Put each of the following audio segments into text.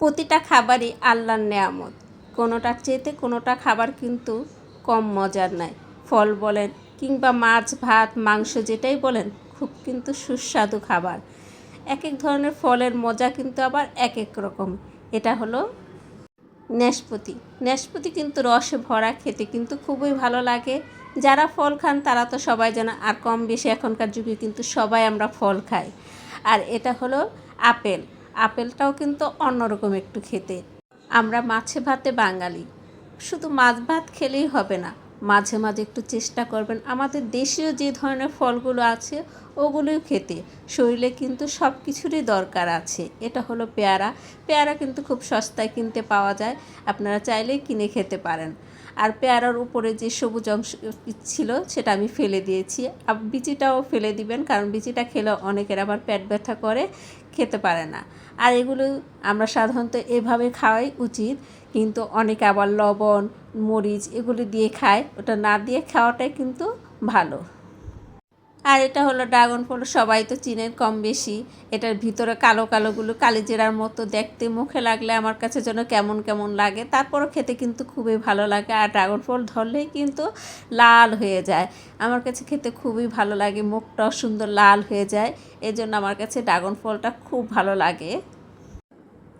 প্রতিটা খাবারই আল্লাহর নেয়ামত। কোনোটার চেয়েতে কোনোটা খাবার কিন্তু কম মজার নয়। ফল বলেন কিংবা মাছ, ভাত, মাংস যেটাই বলেন, খুব কিন্তু সুস্বাদু খাবার। এক এক ধরনের ফলের মজা কিন্তু আবার এক এক রকম। এটা হলো নেশপতি নেশপতি কিন্তু রসে ভরা, খেতে কিন্তু খুবই ভালো লাগে। যারা ফল খান, তারা তো সবাই জানে, আর কম বেশি এখনকার যুগে কিন্তু সবাই আমরা ফল খাই। আর এটা হলো আপেল। আপেলটাও কিন্তু অন্যরকম একটু খেতে। আমরা মাছে ভাতে বাঙালি। শুধু মাছ ভাত খেলেই হবে না। মাঝে মাঝে একটু চেষ্টা করবেন। আমাদের দেশীয় যে ধরনের ফলগুলো আছে, ওগুলোই খেতে। শরীরে কিন্তু সব কিছুরই দরকার আছে। এটা হলো পেয়ারা। পেয়ারা কিন্তু খুব সস্তায় কিনতে পাওয়া যায়। আপনারা চাইলে কিনে খেতে পারেন। আর পেয়ারার উপরে যে সবুজ অংশ ছিল, সেটা আমি ফেলে দিয়েছি। আর বিচিটাও ফেলে দিবেন, কারণ বিচিটা খেলে অনেকের আবার পেট ব্যথা করে, খেতে পারে না। আর এগুলো আমরা সাধারণত এভাবে খাওয়াই উচিত কিন্তু অনেকে আবার লবণ, মরিচ এগুলি দিয়ে খায়। ওটা না দিয়ে খাওয়াটাই কিন্তু ভালো। আর এটা হলো ড্রাগন ফল, সবাই তো চিনেন কম বেশি। এটার ভিতরে কালো কালোগুলো কালিজিরার মতো দেখতে, মুখে লাগলে আমার কাছে যেন কেমন কেমন লাগে। তারপরও খেতে কিন্তু খুবই ভালো লাগে। আর ড্রাগন ফল ধরলেই কিন্তু লাল হয়ে যায়। আমার কাছে খেতে খুবই ভালো লাগে। মুখটাও সুন্দর লাল হয়ে যায়। এই জন্য আমার কাছে ড্রাগন ফলটা খুব ভালো লাগে।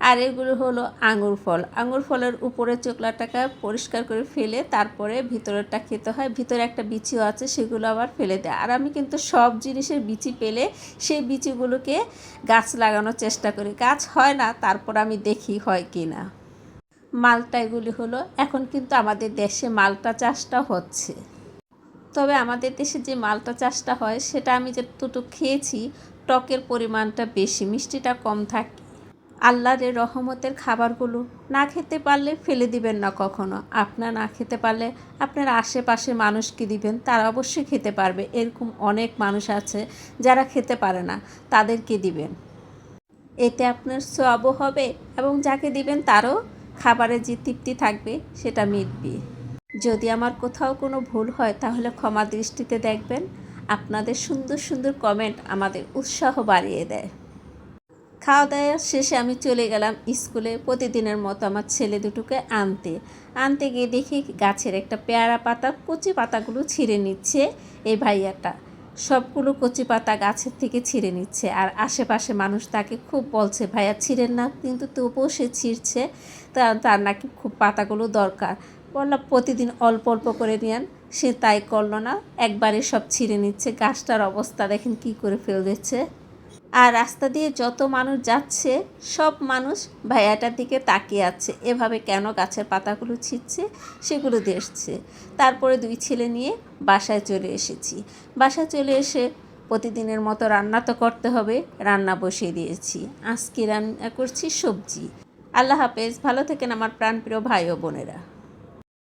আর এগুলো হলো আঙুর ফল। আঙুর ফলের উপরে চোকলাটাকে পরিষ্কার করে ফেলে তারপরে ভিতরেরটা খেতে হয়। ভিতরে একটা বিচিও আছে, সেগুলো আবার ফেলে দেয়। আর আমি কিন্তু সব জিনিসের বিচি পেলে সেই বিচিগুলোকে গাছ লাগানোর চেষ্টা করি। গাছ হয় না, তারপর আমি দেখি হয় কি না। মালটা এগুলি হলো, এখন কিন্তু আমাদের দেশে মালটা চাষটা হচ্ছে। তবে আমাদের দেশে যে মালটা চাষটা হয়, সেটা আমি যেটুকু খেয়েছি, টকের পরিমাণটা বেশি, মিষ্টিটা কম থাকে। আল্লাহর রহমতের খাবারগুলো না খেতে পারলে ফেলে দিবেন না কখনো। আপনার না খেতে পারলে আপনার আশেপাশে মানুষকে দিবেন? তারা অবশ্যই খেতে পারবে। এরকম অনেক মানুষ আছে যারা খেতে পারে না তাদেরকে দিবেন? এতে আপনার সবও হবে এবং যাকে দিবেন তারও খাবারের যে তৃপ্তি থাকবে সেটা মিটবে। যদি আমার কোথাও কোনো ভুল হয় তাহলে ক্ষমা দৃষ্টিতে দেখবেন। আপনাদের সুন্দর সুন্দর কমেন্ট আমাদের উৎসাহ বাড়িয়ে দেয়। খাওয়া দাওয়া শেষে আমি চলে গেলাম স্কুলে প্রতিদিনের মতো আমার ছেলে দুটোকে আনতে। আনতে গিয়ে দেখি গাছের একটা পেয়ারা পাতা, কচি পাতাগুলো ছিঁড়ে নিচ্ছে এই ভাইয়াটা। সবগুলো কচি পাতা গাছের থেকে ছিঁড়ে নিচ্ছে আর আশেপাশে মানুষ তাকে খুব বলছে, ভাইয়া, ছিঁড়েন না, কিন্তু তবুও সে ছিঁড়ছে তার নাকি খুব পাতাগুলো দরকার। বললাম, প্রতিদিন অল্প অল্প করে নিয়েন সে তাই করল না, একবারে সব ছিঁড়ে নিচ্ছে। গাছটার অবস্থা দেখেন কি করে ফেল দিচ্ছে আর রাস্তা দিয়ে যত মানুষ যাচ্ছে, সব মানুষ ভাইয়াটার দিকে তাকিয়ে আছে। এভাবে কেন গাছের পাতাগুলো ছিঁড়ছে, সেগুলো দেখছে। তারপরে দুই ছেলে নিয়ে বাসায় চলে এসেছি। বাসায় চলে এসে প্রতিদিনের মতো রান্না তো করতে হবে, রান্না বসিয়ে দিয়েছি। আজকে রান্না করছি সবজি। আল্লাহ হাফেজ, ভালো থেকেন আমার প্রাণপ্রিয় ভাই ও বোনেরা।